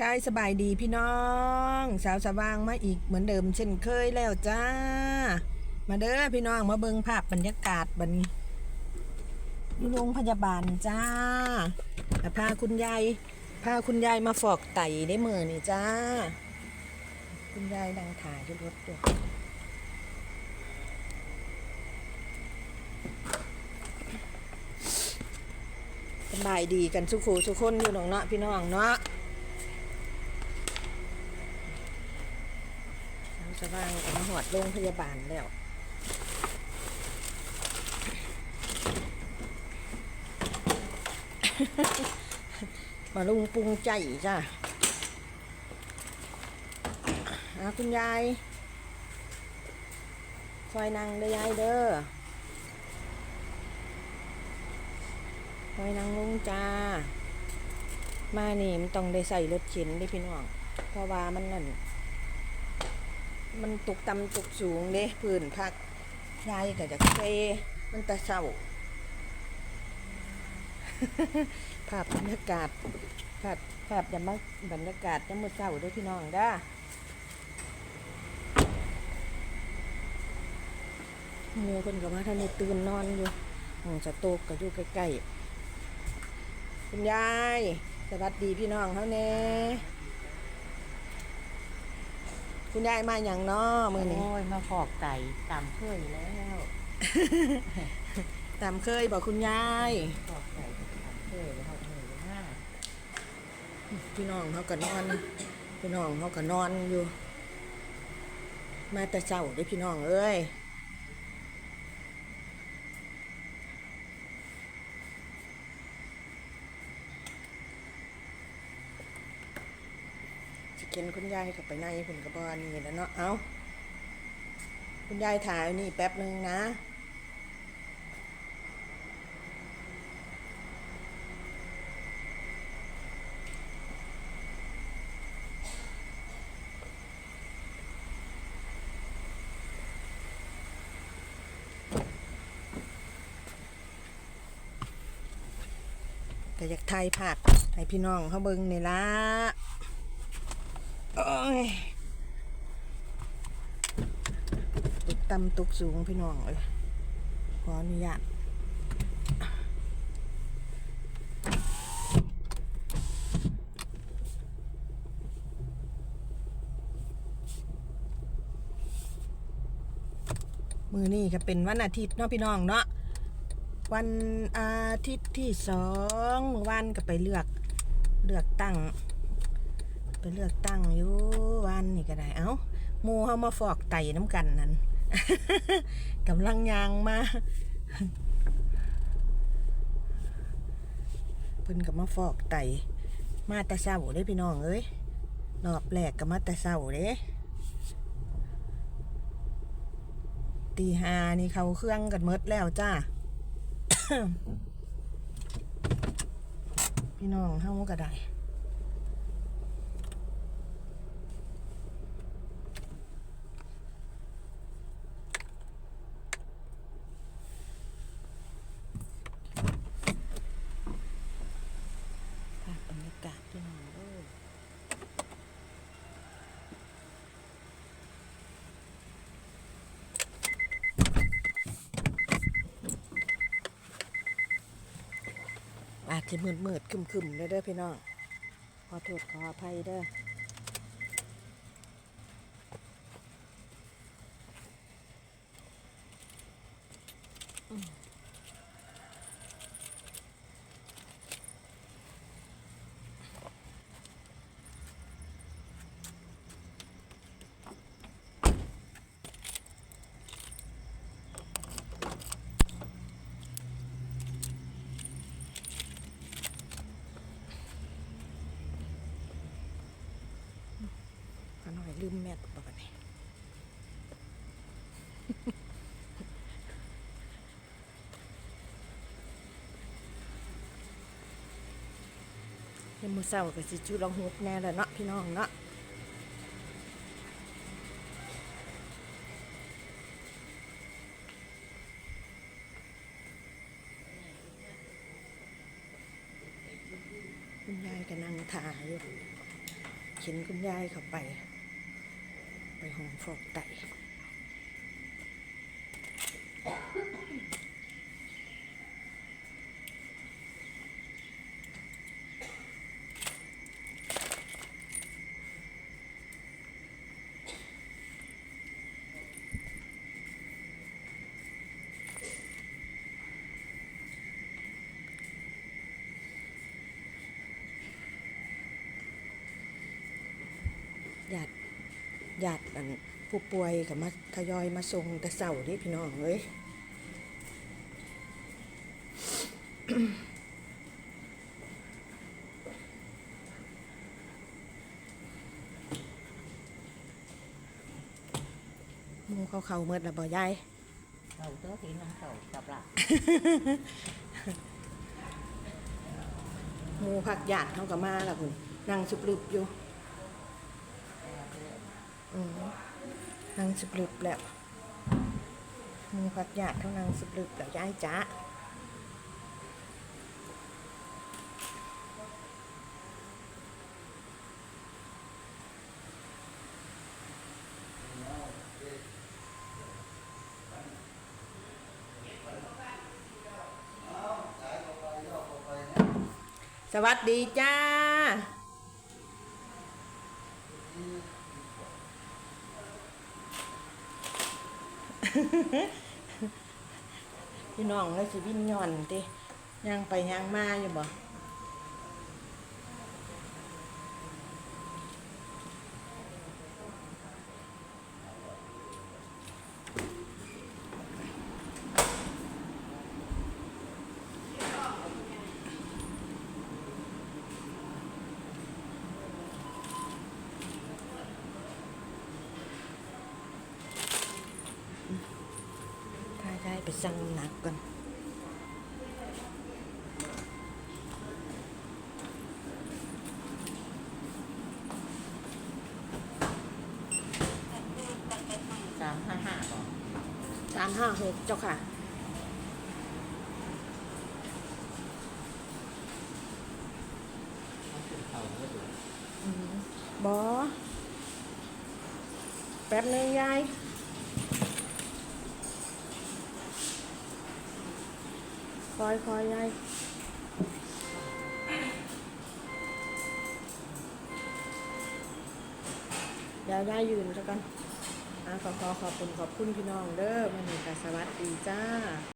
ทายสบายดีพี่น้อง สาวสว่างมาอีกเหมือนเดิมเช่นเคยแล้วจ้า มาเด้อพี่น้องมาเบิ่งภาพบรรยากาศบัดนี้อยู่โรงพยาบาลจ้าพาคุณยายพาคุณยายมาฟอกไตได้มือนี่จ้า คุณยายดังถ่ายรถด้วยสบายดีกันสุขูสุกคนอยู่หนองเนาะพี่น้องเนาะ ทาง สว่างกับมาหอดโรงพยาบาลแล้วมาลุงปรุงใจจ้ะอาคุณยายคอยนั่งเด้อยายเด้อคอยนั่งลุงจ้า มานี่มันต้องได้ใส่รถเข็นได้พี่น้อง เพราะว่ามันนั่น มันตกต่ำตกสูงเด้พื้นพักยายก็จะเซมันตะเศร้าภาพบรรยากาศภาพภาพยามบรรยากาศยามมื้อเช้าด้อพี่น้องด้อหมูเพิ่นก็มาทันตื่นนอนอยู่ห้องสโต๊กก็อยู่ใกล้ๆคุณยาย สวัสดีพี่น้องเฮาแน่ คุณยายมาอย่างน้อมือนี้โอ้ยมาฟอกไก่ตามเคยแล้วตามเคยบอกคุณยายฟอกไก่ตามเคยแล้วเขาเหนื่อยมากพี่น้องเขาก็นอน พี่น้องเขาก็นอนอยู่ มาแต่เช้าเด้อพี่น้องเอ้ย เข็นคุณยายกับไปในเพิ่นกระบอนนี่แล้วเนาะ เอาคุณยายถ่ายนี่แป๊บหนึ่งนะก็อยากถ่ายภาพให้พี่น้องเขาเบิ่งนี่ละ ตุกต่ำตุกสูงพี่น้องเลยขออนุญาตมือนี่ก็เป็นวันอาทิตย์เนาะพี่น้องเนาะวันอาทิตย์ที่สองเมื่อวานก็ไปเลือกเลือกตั้ง ไปเลือกตั้งอยู่วันนี่ก็ได้ เอ้ามูเขามาฟอกไตน้ำกันนั่นกำลังยางมาเพิ่นกับมาฟอกไต มาต่เช้าเด้พี่น้องเอ้ยรอบแรกก็มาต่เช้าเด้ตีหานี่เขาเครื่องกันเมดแล้วจ้า พี่น้องเฮาก็ได้ รยากาศพี่น้องเอ้ยอาจจะมืดๆคึมๆเด้อพี่น้อง ขอโทษขออภัยเด้อ ลืมแมทปะบัดนี้ยามมือเช้าก็สิจุดลองฮุกแน่แหละเนาะพี่น้องเนาะคุณยายก็นั่งถ่ายอยู่เข็นคุณยายเข้าไป ไปห้องฟอกไตญาติ ญาติอันผู้ป่วยกับมาทยอยมาส่งแต่เสาร์นี่พี่น้องเอ้ยหมูเขาเขาเมื่อละบ่ยายเราเจ้าที่น้องเต่ากับละหมูผักหยาดเขาก็มาและคุณนั่งสุบลึบอยู่ นางสุบลึบแล้วมูผักหยาดเขานั่งสุบลึบแล้วยายจ้าสวัสดีจ้า พี่น้องเลยสิวินย่อนติย่างไปย่างมาอยู่บ่ถ้าได้ไปสั่งหนักก่อนสามห้าห้าบอกสามห้าหกเจ้าค่ะเขาก็ดู บอแป๊บนึงยาย อยคอยยายเดี๋ยวยายยืนซะกันอะขอขอขอบคุณขอบคุณพี่น้องเด้อมันนี้ก็สวัสดีจ้า